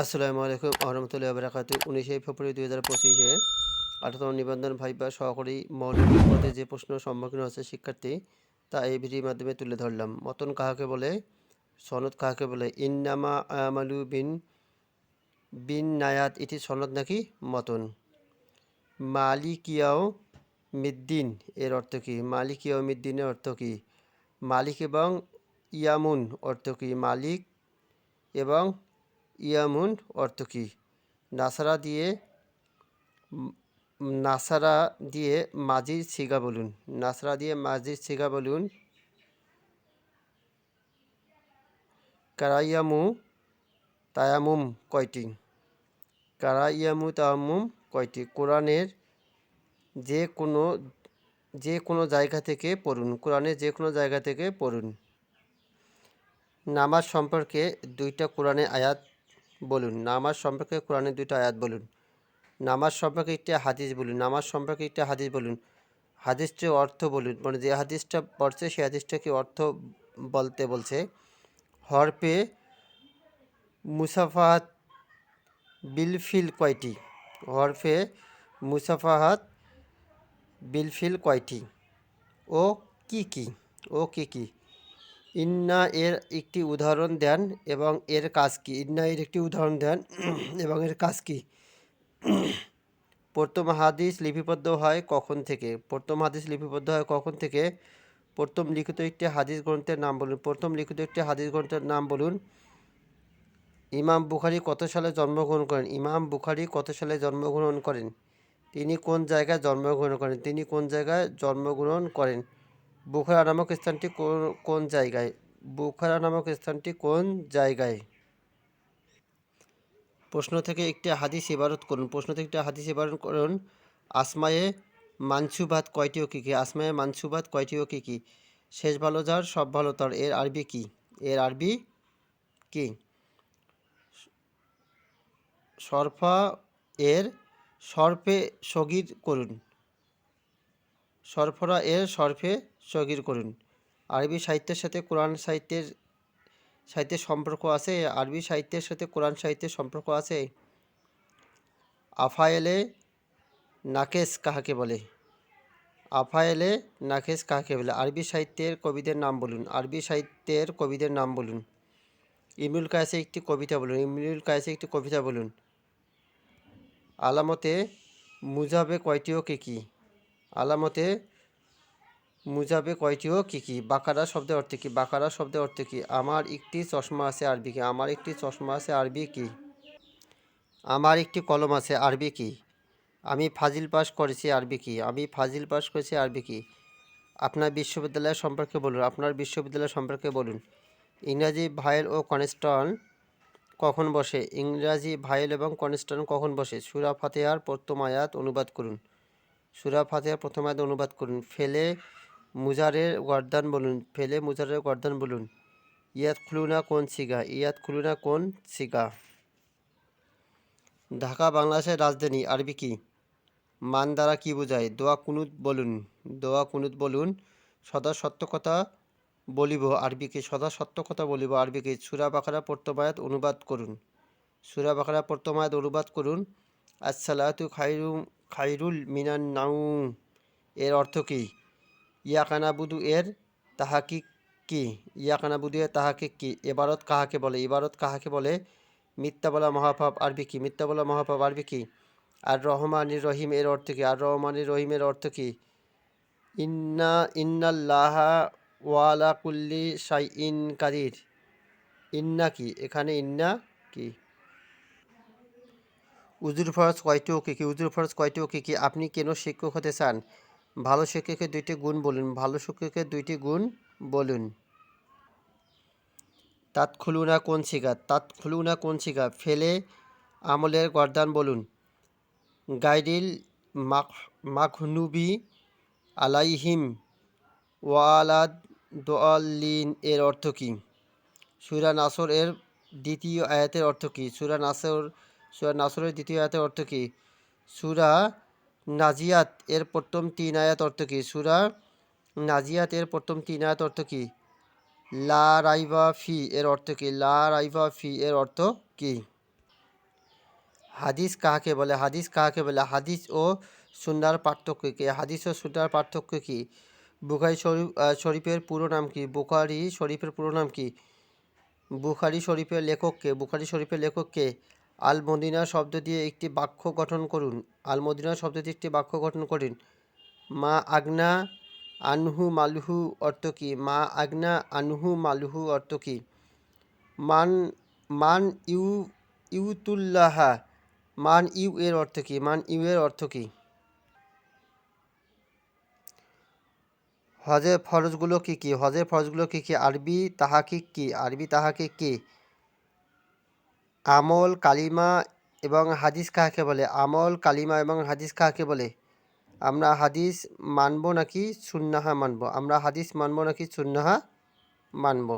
আসসালামু আলাইকুম আহমতুল্লাহ বারাকাতু উনিশে ফেব্রুয়ারি দুই হাজার পঁচিশে আঠারোতম নিবন্ধন ভাইবা সহকারী মৌলিক পদে যে প্রশ্ন সম্মুখীন হচ্ছে শিক্ষার্থী, তা এই ভিডিওর মাধ্যমে তুলে ধরলাম। মতন কাহাকে বলে, সনদ কাহাকে বলে? ইন্নামা আমালু বিন বিন নায়াত, এটি সনদ নাকি মতন? মালিকিয়াও মিদ্দিন, এর অর্থ কী? মালিকিয়াও মিদ্দিনের অর্থ কী? মালিক এবং ইয়ামুন অর্থ কী? মালিক এবং ইয়ামুন অর্থ কী? নাসারা দিয়ে নাসারা দিয়ে মাজির সিগা বলুন। নাসারা দিয়ে মাজির সিগা বলুন। কারাইয়ামু তায়ামুম কয়টি? কারাইয়ামু তায়ামুম কয়টি? কোরআনের যে কোনো যে কোনো জায়গা থেকে পড়ুন। কোরআনের যে কোনো জায়গা থেকে পড়ুন। নামাজ সম্পর্কে দুইটা কোরআনে আয়াত বলুন, নামাজ সম্পর্কে কোরআনের দুইটা আয়াত বলুন। নামাজ সম্পর্কে একটি হাদিস বলুন, নামাজ সম্পর্কে একটি হাদিস বলুন। হাদিসটির অর্থ বলুন মানে যে হাদিসটা পড়ছে, সেই হাদিসটাকে অর্থ বলতে বলছে হরপে মুসাফাহাত বিলফিল কয়টি? হরফে মুসাফাহাত বিলফিল কয়টি? ও কি কি? ও কি কি? ইন্না এর একটি উদাহরণ দেন এবং এর কাজ কি? ইন্না এর একটি উদাহরণ দেন এবং এর কাজ কি? প্রথম হাদিস লিপিবদ্ধ হয় কখন থেকে? প্রথম হাদিস লিপিবদ্ধ হয় কখন থেকে? প্রথম লিখিত একটি হাদিস গ্রন্থের নাম বলুন। প্রথম লিখিত একটি হাদিস গ্রন্থের নাম বলুন। ইমাম বুখারি কত সালে জন্মগ্রহণ করেন? ইমাম বুখারি কত সালে জন্মগ্রহণ করেন? তিনি কোন জায়গায় জন্মগ্রহণ করেন? তিনি কোন জায়গায় জন্মগ্রহণ করেন? বুখারা নামক স্থানটি কোন- জায়গায়? বুখারা নামক স্থানটি কোন জায়গায়? প্রশ্ন থেকে একটি হাদিস ইবারত করুন। প্রশ্ন থেকে একটি হাদিস ইবারত করুন। আসমায়ে মানসুবাত কয়টি ও কী কী? আসমায়ে মানসুবাত কয়টি ও কী কী? শেষ ভালো যার, সব ভালো তার। এর আরবি কি? এর আরবি কি? সরফা এর সর্পে সগির করুন। সরফরা এর সর্ফে সগির করুন। আরবি সাহিত্যের সাথে কোরআন সাহিত্যের সাহিত্যের সম্পর্ক আছে? আরবি সাহিত্যের সাথে কোরআন সাহিত্যের সম্পর্ক আছে? আফায়েলে নাকেস কাহাকে বলে? আফায়েলে নাকেস কাহাকে বলে? আরবি সাহিত্যের কবিদের নাম বলুন। আরবি সাহিত্যের কবিদের নাম বলুন। ইমরুল কায়েসে একটি কবিতা বলুন। ইমরুল কায়েসে একটি কবিতা বলুন। আলামতে মুজাবে কয়টি ও কে কী? আলামতে মুজাবে কয়টি ও কী কী? বাকারা শব্দের অর্থ কী? বাকারা শব্দের অর্থ কী? আমার একটি চশমা আছে আরবি কি? আমার একটি চশমা আছে আরবি কি? আমার একটি কলম আছে আরবি কি? আমি ফাজিল পাস করেছি আরবি কি? আমি ফাজিল পাস করেছি আরবি কি? আপনার বিশ্ববিদ্যালয় সম্পর্কে বলুন, আপনার বিশ্ববিদ্যালয় সম্পর্কে বলুন। ইংরাজি ভায়েল ও কনস্টন কখন বসে? ইংরাজি ভায়েল এবং কনস্টন কখন বসে? সুরা ফাতেহার প্রথম আয়াত অনুবাদ করুন। সুরা ফাতেহার প্রথম আয়াত অনুবাদ করুন। ফেলে মুজারের গর্দান বলুন, ফেলে মুজারের গর্দান বলুন। ইয়াত খুলুনা কোন সিগা? ইয়াত খুলুনা কোন সিগা? ঢাকা, বাংলাদেশের রাজধানী, আরবি কি? মান দ্বারা কি বোঝায়? দোয়া কুনুত বলুন, দোয়া কুনুত বলুন। সদা সত্য কথা বলিব, আরবিকে সদা সত্য কথা বলিব, আরবিকে সুরা বাকারা প্রথমায়াত অনুবাদ করুন। সুরা বাকারা প্রথমায়াত অনুবাদ করুন। আসসালাতু খাইরু খাইরুল মিনান নাউ, এর অর্থ কী? ইয়াকানাবুদু এর তাহাকি কি? ইয়াকানাবুদু এর তাহাকে কি? এবারত কাহাকে বলে? ইবারত কাহাকে বলে? মিথ্যা বলা মহাপাপ আরবি কি? মিথ্যা বলা মহাপাপ আরবি কি? আর রহমানির রহিম এর অর্থ কী? আর রহমানির রহিমের অর্থ কী? ইন্না, ইন্নাল্লাহা ওয়ালা কুল্লি সাই ইন কাদির। ইন্না কি? এখানে ইন্না কি? উজুর ফরজ কয়টি ও কি কি উজুর ফরজ কয়টি ও কি কি আপনি কেন শিক্ষক হতে চান? ভালো শিক্ষকের দুইটি গুণ বলুন। ভালো শিক্ষকের দুইটি গুণ বলুন। তাত খুলুনা কোন শিকা তাত খুলুনা কোন শিকা ফেলে আমলের গর্দান বলুন। গাইডিল মাখ, মাখনুবি আলাইহিম ওয়ালাদ দোয়াল্লিন এর অর্থ কী? সুরা নাসর এর দ্বিতীয় আয়াতের অর্থ কী? সুরা নাসর সুরা নাসরের দ্বিতীয় আয়াতের অর্থ কী? সুরা নাজিয়াত এর প্রথম তিন আয়াত অর্থ কী? সুরা নাজিয়াত এর প্রথম তিন আয়াত অর্থ কী? লা রাইবা ফি এর অর্থ কী? লা রাইবা ফি এর অর্থ কী? হাদিস কাহাকে বলে? হাদিস কাহাকে বলে? হাদিস ও সুন্নার পার্থক্য কি? হাদিস ও সুন্নার পার্থক্য কি? বুখারি শরীফ শরীফের পুরো নাম কি? বুখারি শরীফের পুরো নাম কি? বুখারি শরীফের লেখককে বুখারি শরীফের লেখককে আল মদিনা শব্দ দিয়ে একটি বাক্য গঠন করুন। আল মদিনা শব্দ দিয়ে একটি বাক্য গঠন করুন। মা আগনা আনহু মালহু অর্থ কি? মা আগনা আনহু মালহু অর্থ কি? মান মান ইউ, ইউতুল্লাহা। মান ইউ এর অর্থ কি? মান ইউ এর অর্থ কি? হজের ফরজগুলো কি কি? হজের ফরজগুলো কি কি? আরবি তাহাকিক কি? আরবি তাহাকিক কি? আমল, কালিমা এবং হাদিস কাহাকে বলে? আমল, কালিমা এবং হাদিস কাহাকে বলে? আমরা হাদিস মানব নাকি সুন্নাহা মানব? আমরা হাদিস মানব নাকি সুন্নাহা মানবো?